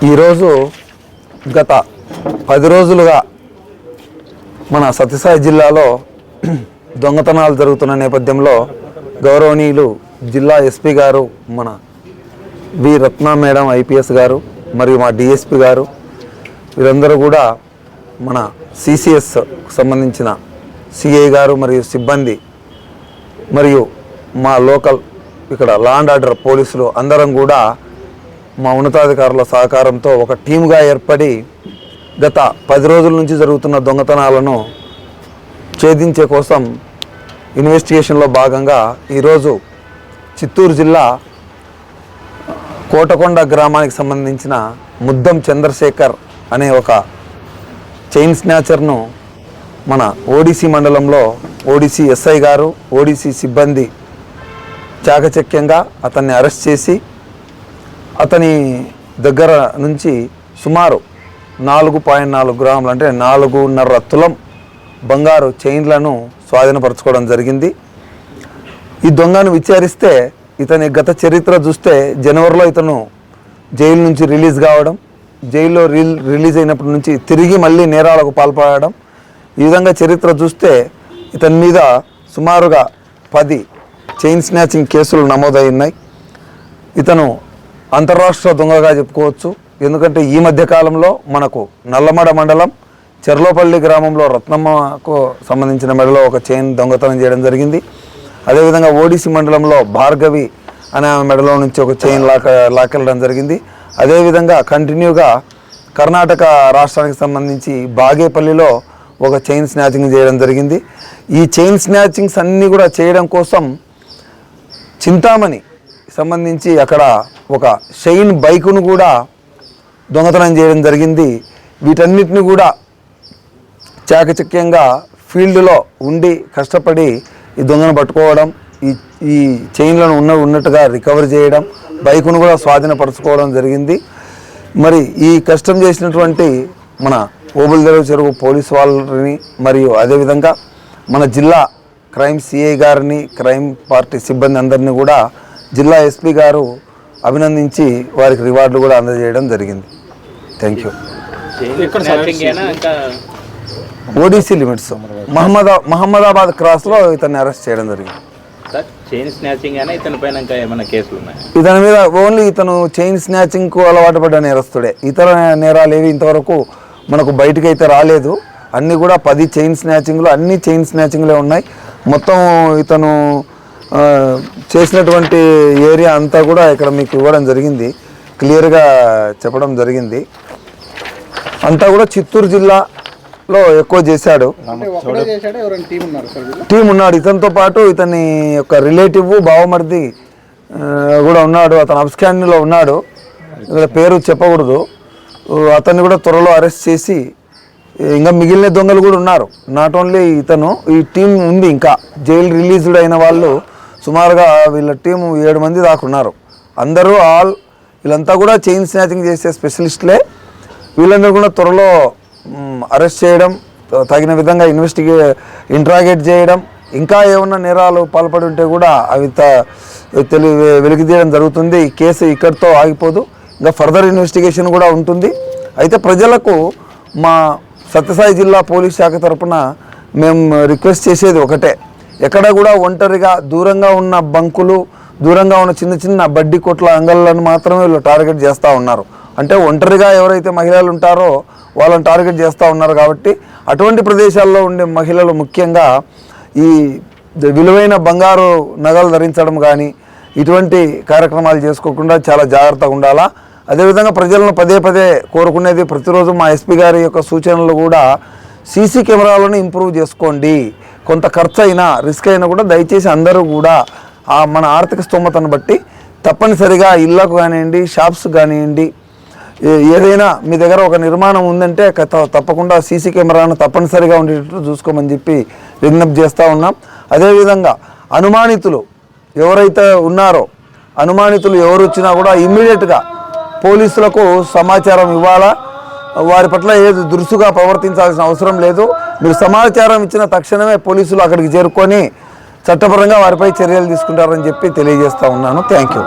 ఈరోజు గత పది రోజులుగా మన సత్యసాయి జిల్లాలో దొంగతనాలు జరుగుతున్న నేపథ్యంలో గౌరవనీయులు జిల్లా ఎస్పీ గారు మన వి రత్న మేడం ఐపీఎస్ గారు మరియు మా డిఎస్పి గారు వీరందరూ కూడా మన సిసిఎస్ సంబంధించిన సిఐ గారు మరియు సిబ్బంది మరియు మా లోకల్ ఇక్కడ లా అండ్ ఆర్డర్ పోలీసులు అందరం కూడా మా ఉన్నతాధికారుల సహకారంతో ఒక టీముగా ఏర్పడి గత పది రోజుల నుంచి జరుగుతున్న దొంగతనాలను ఛేదించే కోసం ఇన్వెస్టిగేషన్లో భాగంగా ఈరోజు చిత్తూరు జిల్లా కోటకొండ గ్రామానికి సంబంధించిన ముద్దం చంద్రశేఖర్ అనే ఒక చైన్ స్నాచర్ను మన ఓడిసి మండలంలో ఓడిసి ఎస్ఐ గారు ఓడిసి సిబ్బంది చాకచక్యంగా అతన్ని అరెస్ట్ చేసి అతని దగ్గర నుంచి సుమారు నాలుగు పాయింట్ నాలుగు గ్రాములు అంటే నాలుగున్నర తులం బంగారు చైన్లను స్వాధీనపరచుకోవడం జరిగింది. ఈ దొంగను విచారిస్తే ఇతని గత చరిత్ర చూస్తే జనవరిలో ఇతను జైలు నుంచి రిలీజ్ కావడం జైల్లో రిల్ రిలీజ్ అయినప్పటి నుంచి తిరిగి మళ్ళీ నేరాలకు పాల్పడడం. ఈ విధంగా చరిత్ర చూస్తే ఇతని మీద సుమారుగా పది చైన్ స్నాచింగ్ కేసులు నమోదయ్యున్నాయి ఇతను అంతర్రాష్ట్ర దొంగగా చెప్పుకోవచ్చు. ఎందుకంటే ఈ మధ్య కాలంలో మనకు నల్లమడ మండలం చెర్లోపల్లి గ్రామంలో రత్నమ్మకు సంబంధించిన మెడలో ఒక చైన్ దొంగతనం చేయడం జరిగింది. అదేవిధంగా ఓడిసి మండలంలో భార్గవి అనే మెడలో నుంచి ఒక చైన్ లాక లాకెళ్ళడం జరిగింది. అదేవిధంగా కంటిన్యూగా కర్ణాటక రాష్ట్రానికి సంబంధించి బాగేపల్లిలో ఒక చైన్ స్నాచింగ్ చేయడం జరిగింది. ఈ చైన్ స్నాచింగ్స్ అన్నీ కూడా చేయడం కోసం చింతామణి సంబంధించి అక్కడ ఒక షైన్ బైకును కూడా దొంగతనం చేయడం జరిగింది. వీటన్నిటిని కూడా చాకచక్యంగా ఫీల్డ్లో ఉండి కష్టపడి ఈ దొంగను పట్టుకోవడం ఈ ఈ చైన్లను ఉన్న ఉన్నట్టుగా రికవర్ చేయడం బైకును కూడా స్వాధీనపరచుకోవడం జరిగింది. మరి ఈ కష్టం చేసినటువంటి మన ఓబుల్దేవ్ చెరువు పోలీస్ వాళ్ళని మరియు అదేవిధంగా మన జిల్లా క్రైమ్ సిఐ గారిని క్రైమ్ పార్టీ సిబ్బంది అందరినీ కూడా జిల్లా ఎస్పీ గారు అభినందించి వారికి రివార్డులు కూడా అందజేయడం జరిగింది. థ్యాంక్ యూ ఓడిసి లిమిట్స్ మహమ్మదా మహమ్మదాబాద్ క్రాస్లో ఇతన్ని అరెస్ట్ చేయడం జరిగింది. ఇతని మీద ఓన్లీ ఇతను చైన్ స్నాచింగ్కు అలవాటు పడ్డ నేరస్తుడే ఇతర నేరాలు ఏవి ఇంతవరకు మనకు బయటికి అయితే రాలేదు. అన్నీ కూడా పది చైన్ స్నాచింగ్లు అన్ని చైన్ స్నాచింగ్లే ఉన్నాయి. మొత్తం ఇతను చేసినటువంటి ఏరియా అంతా కూడా ఇక్కడ మీకు ఇవ్వడం జరిగింది. క్లియర్గా చెప్పడం జరిగింది. అంతా కూడా చిత్తూరు జిల్లాలో ఎక్కువ చేశాడు. టీం ఉన్నాడు. ఇతనితో పాటు ఇతని యొక్క రిలేటివ్ బావమరిది కూడా ఉన్నాడు. అతను అబ్స్కాండ్లో ఉన్నాడు. ఇక్కడ పేరు చెప్పకూడదు. అతన్ని కూడా త్వరలో అరెస్ట్ చేసి ఇంకా మిగిలిన దొంగలు కూడా ఉన్నారు. నాట్ ఓన్లీ ఇతను ఈ టీం ఉంది ఇంకా. జైలు రిలీజ్డ్ అయిన వాళ్ళు సుమారుగా వీళ్ళ టీం ఏడు మంది దాకా ఉన్నారు. అందరూ ఆల్ వీళ్ళంతా కూడా చైన్ స్నాచింగ్ చేసే స్పెషలిస్టులే. వీళ్ళందరూ కూడా త్వరలో అరెస్ట్ చేయడం తగిన విధంగా ఇన్వెస్టిగే ఇంట్రాగేట్ చేయడం ఇంకా ఏమన్నా నేరాలు పాల్పడి ఉంటే కూడా అవి త- తెలి వెలికితీయడం జరుగుతుంది. ఈ కేసు ఇక్కడితో ఆగిపోదు. ఇంకా ఫర్దర్ ఇన్వెస్టిగేషన్ కూడా ఉంటుంది. అయితే ప్రజలకు మా సత్యసాయి జిల్లా పోలీస్ శాఖ తరపున మేము రిక్వెస్ట్ చేసేది ఒకటే. ఎక్కడ కూడా ఒంటరిగా దూరంగా ఉన్న బంకులు దూరంగా ఉన్న చిన్న చిన్న బడ్డీ కొట్ల అంగళ్ళను మాత్రమే వీళ్ళు టార్గెట్ చేస్తూ ఉన్నారు. అంటే ఒంటరిగా ఎవరైతే మహిళలు ఉంటారో వాళ్ళని టార్గెట్ చేస్తూ ఉన్నారు కాబట్టి అటువంటి ప్రదేశాల్లో ఉండే మహిళలు ముఖ్యంగా ఈ విలువైన బంగారు నగలు ధరించడం కానీ ఇటువంటి కార్యక్రమాలు చేసుకోకుండా చాలా జాగ్రత్తగా ఉండాలా? అదేవిధంగా ప్రజలను పదే పదే కోరుకునేది ప్రతిరోజు మా ఎస్పీ గారి యొక్క సూచనలు కూడా సీసీ కెమెరాలను ఇంప్రూవ్ చేసుకోండి. కొంత ఖర్చు అయినా రిస్క్ అయినా కూడా దయచేసి అందరూ కూడా ఆ మన ఆర్థిక స్తోమతను బట్టి తప్పనిసరిగా ఇళ్ళకు కానివ్వండి షాప్స్ కానివ్వండి ఏ- ఏదైనా మీ దగ్గర ఒక నిర్మాణం ఉందంటే తప్పకుండా సీసీ కెమెరాను తప్పనిసరిగా ఉండేటట్టు చూసుకోమని చెప్పి విజ్ఞప్తి చేస్తూ ఉన్నాం. అదేవిధంగా అనుమానితులు ఎవరైతే ఉన్నారో అనుమానితులు ఎవరు వచ్చినా కూడా ఇమ్మీడియట్గా పోలీసులకు సమాచారం ఇవ్వాలా? వారి పట్ల ఏది దురుసుగా ప్రవర్తించాల్సిన అవసరం లేదు. మీరు సమాచారం ఇచ్చిన తక్షణమే పోలీసులు అక్కడికి చేరుకొని చట్టపరంగా వారిపై చర్యలు తీసుకుంటారని చెప్పి తెలియజేస్తా ఉన్నాను. Thank you